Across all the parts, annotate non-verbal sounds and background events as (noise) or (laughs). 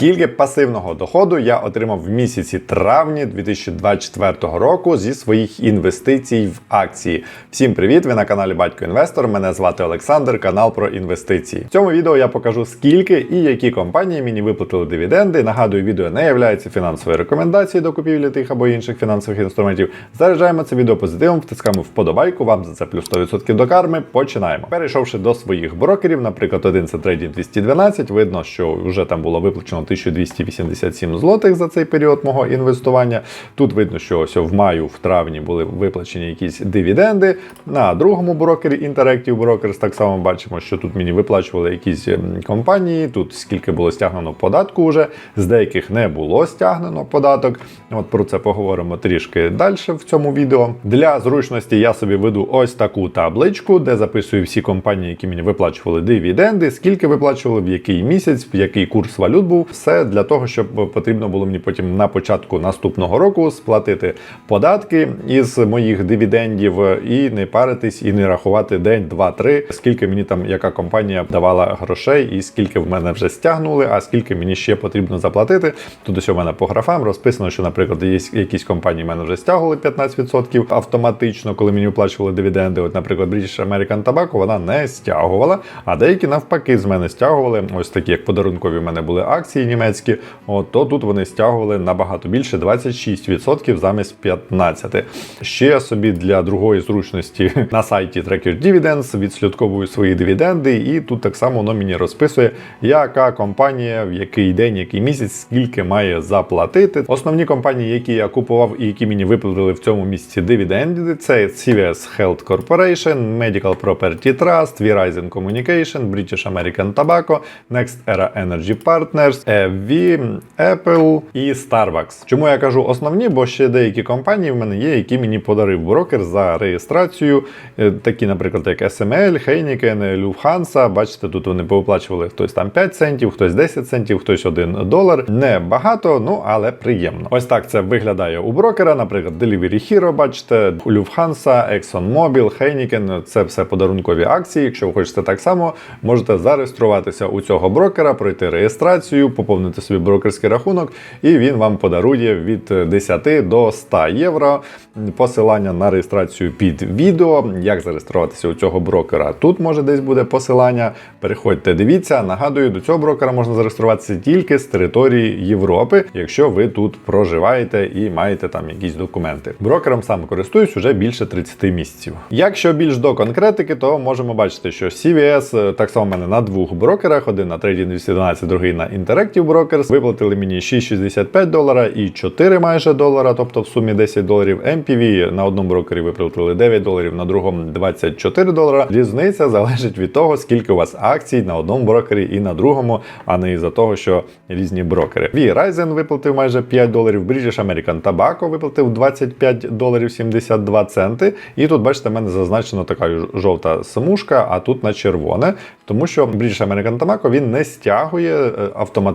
Скільки пасивного доходу я отримав в місяці травні 2024 року зі своїх інвестицій в акції? Всім привіт! Ви на каналі Батько Інвестор. Мене звати Олександр, канал про інвестиції. В цьому відео я покажу скільки і які компанії мені виплатили дивіденди. Нагадую, відео не є фінансовою рекомендацією до купівлі тих або інших фінансових інструментів. Заряджаємо це відео позитивом, втискаємо вподобайку. Вам за це плюс 100% до карми. Починаємо. Перейшовши до своїх брокерів, наприклад, один це Trading 212, видно, що вже там було виплачено 1287 злотих за цей період мого інвестування. Тут видно, що ось в маю, в травні були виплачені якісь дивіденди. На другому брокері Interactive Brokers так само бачимо, що тут мені виплачували якісь ем, компанії. Тут скільки було стягнено податку вже, з деяких не було стягнено податок. От про це поговоримо трішки далі в цьому відео. Для зручності я собі веду ось таку табличку, де записую всі компанії, які мені виплачували дивіденди, скільки виплачували, в який місяць, в який курс валют був. Все для того, щоб потрібно було мені потім на початку наступного року сплатити податки із моїх дивідендів і не паритись, і не рахувати день, два, три, скільки мені там яка компанія давала грошей, і скільки в мене вже стягнули, а скільки мені ще потрібно заплатити. Тут ось у мене по графам розписано, що, наприклад, є якісь компанії в мене вже стягували 15% автоматично, коли мені виплачували дивіденди. От, наприклад, British American Tobacco вона не стягувала, а деякі навпаки з мене стягували. Ось такі, як подарункові в мене були акції німецькі. От то тут вони стягували набагато більше 26% замість 15%. Ще собі для другої зручності (laughs) на сайті Tracker Dividends відслідковую свої дивіденди, і тут так само воно мені розписує, яка компанія в який день, який місяць, скільки має заплатити. Основні компанії, які я купував і які мені виплатили в цьому місяці дивіденди, це CVS Health Corporation, Medical Property Trust, Verizon Communication, British American Tobacco, Next Era Energy Partners, EV, Apple і Starbucks. Чому я кажу основні? Бо ще деякі компанії в мене є, які мені подарив брокер за реєстрацію. Е, Такі, наприклад, як SML, Heineken, Lufthansa. Бачите, тут вони повиплачували хтось там 5 центів, хтось 10 центів, хтось 1 долар. Не багато, ну але приємно. Ось так це виглядає у брокера. Наприклад, Delivery Hero, бачите, Lufthansa, ExxonMobil, Heineken. Це все подарункові акції. Якщо ви хочете так само, можете зареєструватися у цього брокера, пройти реєстрацію, поповнити собі брокерський рахунок, і він вам подарує від 10 до 100 євро. Посилання на реєстрацію під відео, як зареєструватися у цього брокера. Тут може десь буде посилання. Переходьте, дивіться. Нагадую, до цього брокера можна зареєструватися тільки з території Європи, якщо ви тут проживаєте і маєте там якісь документи. Брокером сам користуюсь уже більше 30 місяців. Якщо більш до конкретики, то можемо бачити, що CVS так само в мене на двох брокерах: один на Trading 212, другий на Interactive Brokers. Виплатили мені 6,65 долара і 4 майже долара, тобто в сумі 10 доларів. MPV на одному брокері виплатили 9 доларів, на другому 24 долара. Різниця залежить від того, скільки у вас акцій на одному брокері і на другому, а не із-за того, що різні брокери. Verizon виплатив майже 5 доларів, British American Tobacco виплатив 25 доларів 72 центи. І тут, бачите, в мене зазначена така жовта смужка, а тут на червоне, тому що British American Tobacco він не стягує е,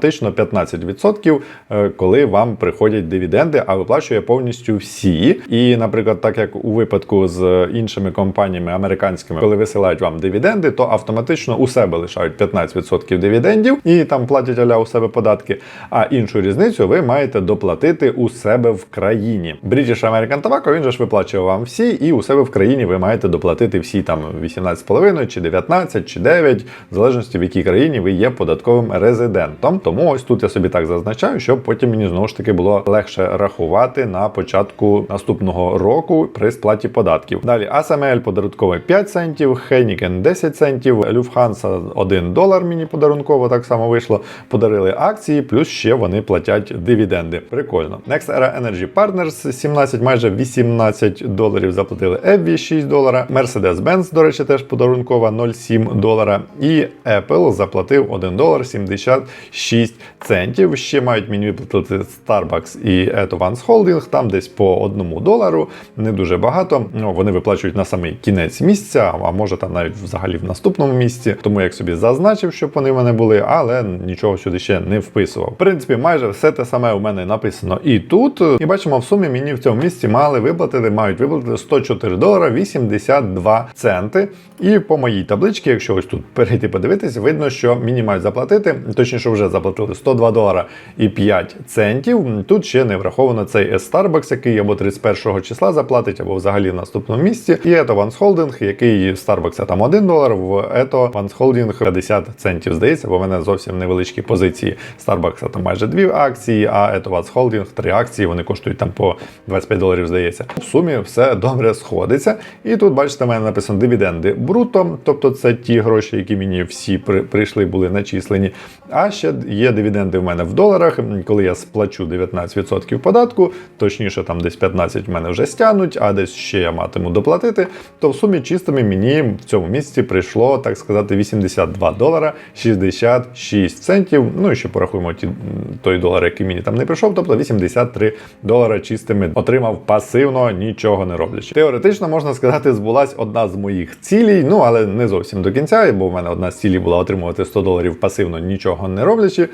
автоматично 15%, е, коли вам приходять дивіденди, а виплачує повністю всі. І, наприклад, так як у випадку з іншими компаніями американськими, коли висилають вам дивіденди, то автоматично у себе лишають 15% дивідендів і там платять аля у себе податки. А іншу різницю ви маєте доплатити у себе в країні. British American Tobacco, він же ж виплачує вам всі, і у себе в країні ви маєте доплатити всі там 18,5 чи 19 чи 9, в залежності в якій країні ви є податковим резидентом. Тому ось тут я собі так зазначаю, щоб потім мені знову ж таки було легше рахувати на початку наступного року при сплаті податків. Далі ASML подарунковий 5 центів, Heineken 10 центів, Lufthansa 1 долар мені подарунково так само вийшло. Подарили акції, плюс ще вони платять дивіденди. Прикольно. Next Era Energy Partners 17, майже 18 доларів заплатили EV 6 долара. Mercedes-Benz, до речі, теж подарункова 0,7 долара. І Apple заплатив 1 долар 76 центів. Ще мають мені виплатити Starbucks і Advance Holding, там десь по 1 долару, не дуже багато. Ну, Вони виплачують на самий кінець місяця, а може там навіть взагалі в наступному місці. Тому як собі зазначив, щоб вони в мене були, але нічого сюди ще не вписував. В принципі, майже все те саме у мене написано і тут. І бачимо, в сумі мені в цьому місці мали виплатити, мають виплатити 104 долара 82 центи. І по моїй табличці, якщо ось тут перейти подивитися, видно, що мені мають заплатити, точніше вже заплатили. Заплатили 102 долара і 5 центів. Тут ще не враховано цей Starbucks, який або 31 числа заплатить, або взагалі в наступному місці. І Ето Ванс Холдинг, який в Starbucks там 1 долар, в Ето Ванс Холдинг 50 центів, здається, бо в мене зовсім невеличкі позиції. Starbucks там майже дві акції, а Ето Ванс Холдинг три акції, вони коштують там по 25 доларів, здається. В сумі все добре сходиться. І тут, бачите, в мене написано дивіденди бруто, тобто це ті гроші, які мені всі при, прийшли, були начислені. А ще є дивіденди в мене в доларах. Коли я сплачу 19% податку, точніше, там десь 15 в мене вже стягнуть, а десь ще я матиму доплатити, то в сумі чистими мені в цьому місяці прийшло, так сказати, 82 долара 66 центів. Ну і ще порахуємо ті, той долар, який мені там не прийшов, тобто 83 долара чистими отримав пасивно, нічого не роблячи. Теоретично можна сказати, збулась одна з моїх цілей, ну але не зовсім до кінця, бо в мене одна з цілей була отримувати 100 доларів пасивно, нічого не роблячи.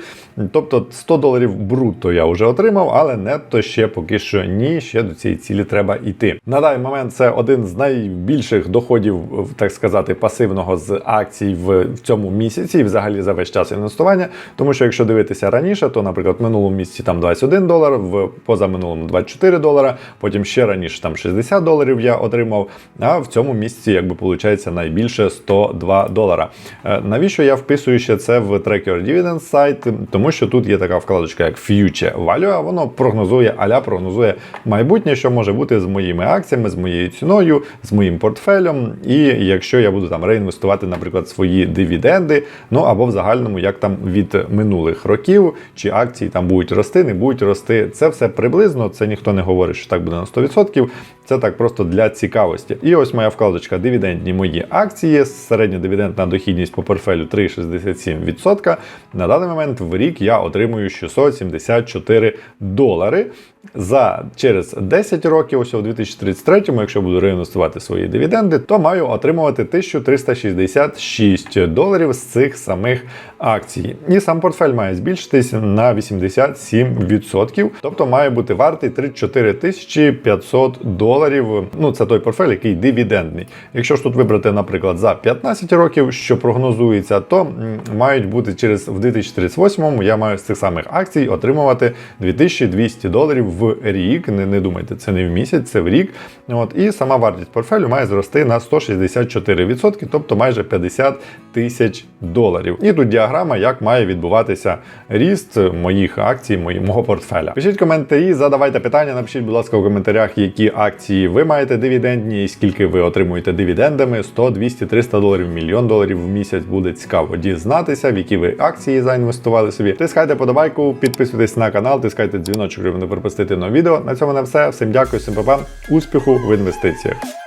Тобто 100 доларів брутто я вже отримав, але нетто ще поки що ні. Ще до цієї цілі треба йти. На даний момент це один з найбільших доходів, так сказати, пасивного з акцій в, цьому місяці, і взагалі за весь час інвестування. Тому що якщо дивитися раніше, то, наприклад, в минулому місяці там 21 долар, в позаминулому 24 долара, потім ще раніше там 60 доларів я отримав. А в цьому місяці, якби виходить, найбільше 102 долара. Е, Навіщо я вписую ще це в Tracker Dividend сайт? Тому що тут є така вкладочка, як Future Value, воно прогнозує, аля прогнозує майбутнє, що може бути з моїми акціями, з моєю ціною, з моїм портфелем. І якщо я буду там реінвестувати, наприклад, свої дивіденди, ну або в загальному, як там від минулих років, чи акції там будуть рости, не будуть рости. Це все приблизно, це ніхто не говорить, що так буде на 100%. Це так просто для цікавості. І ось моя вкладочка дивідендні мої акції. Середня дивідендна дохідність по портфелю 3,67%. На даний момент в рік я отримую 674 долари. За через 10 років, ось у 2033, якщо буду реінвестувати свої дивіденди, то маю отримувати 1366 доларів з цих самих акцій. І сам портфель має збільшитись на 87%, тобто має бути вартий 34 тисячі 500 доларів. Ну, це той портфель, який дивідендний. Якщо ж тут вибрати, наприклад, за 15 років, що прогнозується, то мають бути через в 2038 я маю з цих самих акцій отримувати 2200 доларів в рік. Не, не думайте, це не в місяць, це в рік. От, і сама вартість портфелю має зрости на 164%, тобто майже 50 тисяч доларів. І тут діаграма, як має відбуватися ріст моїх акцій, мого портфеля. Пишіть коментарі, задавайте питання, напишіть, будь ласка, в коментарях, які акції ви маєте дивідендні, і скільки ви отримуєте дивідендами. 100, 200, 300 доларів, мільйон доларів в місяць буде цікаво дізнатися, в які ви акції заінвестували собі. Тискайте подобайку, підписуйтесь на канал, тискайте дзвіночок, щоб не пропустити нові відео. На цьому на все. Всім дякую, всім па-па. успіху в інвестиціях.